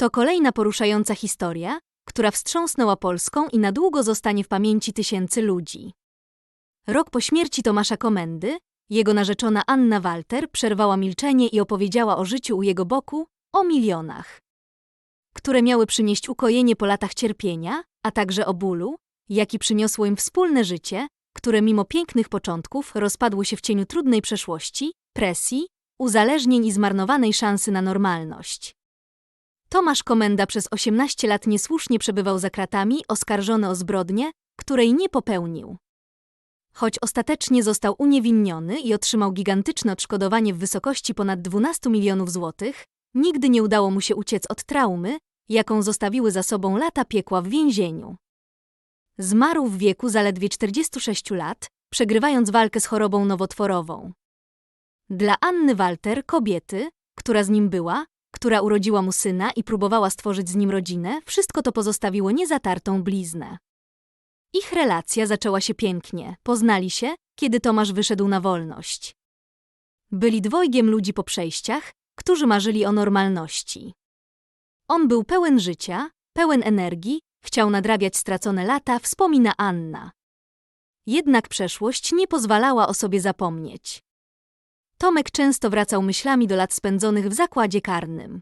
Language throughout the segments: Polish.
To kolejna poruszająca historia, która wstrząsnęła Polską i na długo zostanie w pamięci tysięcy ludzi. Rok po śmierci Tomasza Komendy, jego narzeczona Anna Walter przerwała milczenie i opowiedziała o życiu u jego boku, o milionach, które miały przynieść ukojenie po latach cierpienia, a także o bólu, jaki przyniosło im wspólne życie, które mimo pięknych początków rozpadło się w cieniu trudnej przeszłości, presji, uzależnień i zmarnowanej szansy na normalność. Tomasz Komenda przez 18 lat niesłusznie przebywał za kratami, oskarżony o zbrodnię, której nie popełnił. Choć ostatecznie został uniewinniony i otrzymał gigantyczne odszkodowanie w wysokości ponad 12 milionów złotych, nigdy nie udało mu się uciec od traumy, jaką zostawiły za sobą lata piekła w więzieniu. Zmarł w wieku zaledwie 46 lat, przegrywając walkę z chorobą nowotworową. Dla Anny Walter, kobiety, która z nim była, która urodziła mu syna i próbowała stworzyć z nim rodzinę, wszystko to pozostawiło niezatartą bliznę. Ich relacja zaczęła się pięknie, poznali się, kiedy Tomasz wyszedł na wolność. Byli dwojgiem ludzi po przejściach, którzy marzyli o normalności. On był pełen życia, pełen energii, chciał nadrabiać stracone lata, wspomina Anna. Jednak przeszłość nie pozwalała o sobie zapomnieć. Tomek często wracał myślami do lat spędzonych w zakładzie karnym.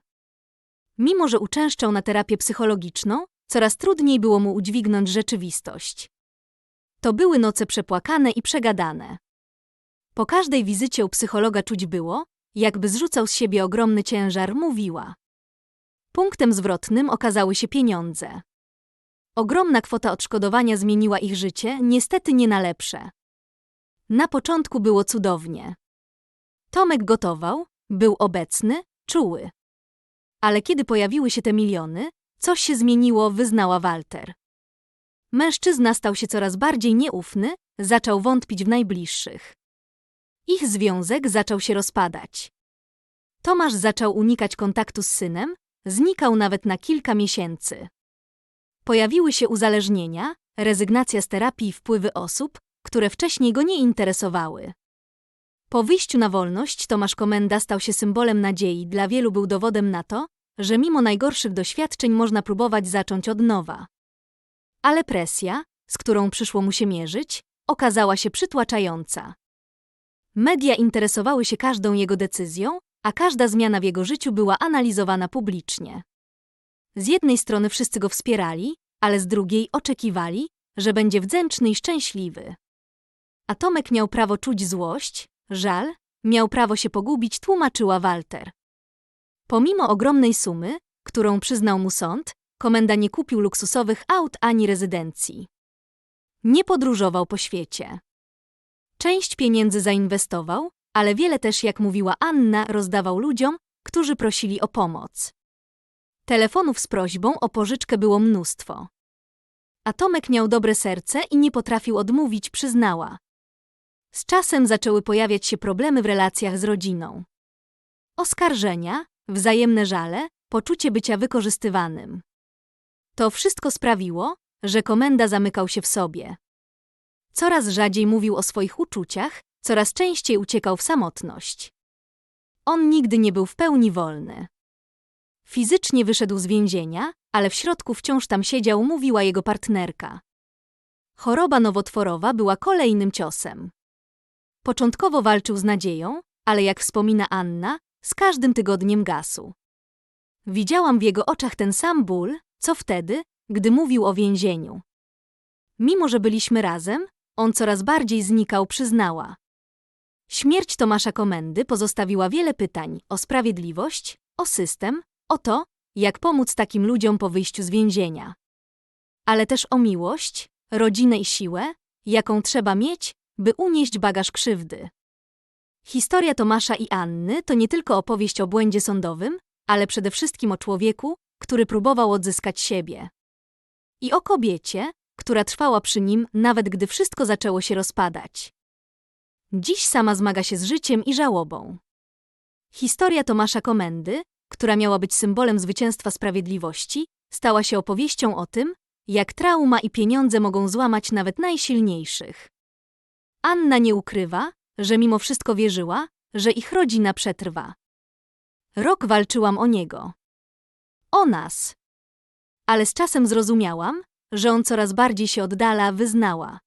Mimo, że uczęszczał na terapię psychologiczną, coraz trudniej było mu udźwignąć rzeczywistość. To były noce przepłakane i przegadane. Po każdej wizycie u psychologa czuć było, jakby zrzucał z siebie ogromny ciężar, mówiła. Punktem zwrotnym okazały się pieniądze. Ogromna kwota odszkodowania zmieniła ich życie, niestety nie na lepsze. Na początku było cudownie. Tomek gotował, był obecny, czuły. Ale kiedy pojawiły się te miliony, coś się zmieniło, wyznała Walter. Mężczyzna stał się coraz bardziej nieufny, zaczął wątpić w najbliższych. Ich związek zaczął się rozpadać. Tomasz zaczął unikać kontaktu z synem, znikał nawet na kilka miesięcy. Pojawiły się uzależnienia, rezygnacja z terapii i wpływy osób, które wcześniej go nie interesowały. Po wyjściu na wolność Tomasz Komenda stał się symbolem nadziei, dla wielu był dowodem na to, że mimo najgorszych doświadczeń można próbować zacząć od nowa. Ale presja, z którą przyszło mu się mierzyć, okazała się przytłaczająca. Media interesowały się każdą jego decyzją, a każda zmiana w jego życiu była analizowana publicznie. Z jednej strony wszyscy go wspierali, ale z drugiej oczekiwali, że będzie wdzięczny i szczęśliwy. A Tomek miał prawo czuć złość, żal, miał prawo się pogubić, tłumaczyła Walter. Pomimo ogromnej sumy, którą przyznał mu sąd, komenda nie kupił luksusowych aut ani rezydencji. Nie podróżował po świecie. Część pieniędzy zainwestował, ale wiele też, jak mówiła Anna, rozdawał ludziom, którzy prosili o pomoc. Telefonów z prośbą o pożyczkę było mnóstwo. A Tomek miał dobre serce i nie potrafił odmówić, przyznała. Z czasem zaczęły pojawiać się problemy w relacjach z rodziną. Oskarżenia, wzajemne żale, poczucie bycia wykorzystywanym. To wszystko sprawiło, że komenda zamykał się w sobie. Coraz rzadziej mówił o swoich uczuciach, coraz częściej uciekał w samotność. On nigdy nie był w pełni wolny. Fizycznie wyszedł z więzienia, ale w środku wciąż tam siedział, mówiła jego partnerka. Choroba nowotworowa była kolejnym ciosem. Początkowo walczył z nadzieją, ale jak wspomina Anna, z każdym tygodniem gasł. Widziałam w jego oczach ten sam ból, co wtedy, gdy mówił o więzieniu. Mimo, że byliśmy razem, on coraz bardziej znikał, przyznała. Śmierć Tomasza Komendy pozostawiła wiele pytań o sprawiedliwość, o system, o to, jak pomóc takim ludziom po wyjściu z więzienia. Ale też o miłość, rodzinę i siłę, jaką trzeba mieć, by unieść bagaż krzywdy. Historia Tomasza i Anny to nie tylko opowieść o błędzie sądowym, ale przede wszystkim o człowieku, który próbował odzyskać siebie. I o kobiecie, która trwała przy nim, nawet gdy wszystko zaczęło się rozpadać. Dziś sama zmaga się z życiem i żałobą. Historia Tomasza Komendy, która miała być symbolem zwycięstwa sprawiedliwości, stała się opowieścią o tym, jak trauma i pieniądze mogą złamać nawet najsilniejszych. Anna nie ukrywa, że mimo wszystko wierzyła, że ich rodzina przetrwa. Rok walczyłam o niego. o nas. Ale z czasem zrozumiałam, że on coraz bardziej się oddala, wyznała.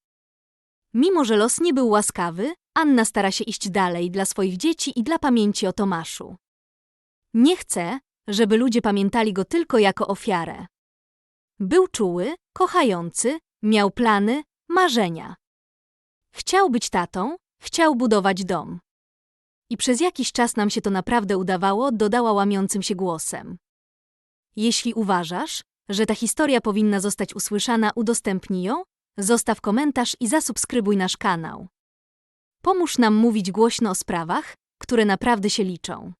Mimo, że los nie był łaskawy, Anna stara się iść dalej dla swoich dzieci i dla pamięci o Tomaszu. Nie chce, żeby ludzie pamiętali go tylko jako ofiarę. Był czuły, kochający, miał plany, marzenia. Chciał być tatą, chciał budować dom. I przez jakiś czas nam się to naprawdę udawało, dodała łamiącym się głosem. Jeśli uważasz, że ta historia powinna zostać usłyszana, udostępnij ją, zostaw komentarz i zasubskrybuj nasz kanał. Pomóż nam mówić głośno o sprawach, które naprawdę się liczą.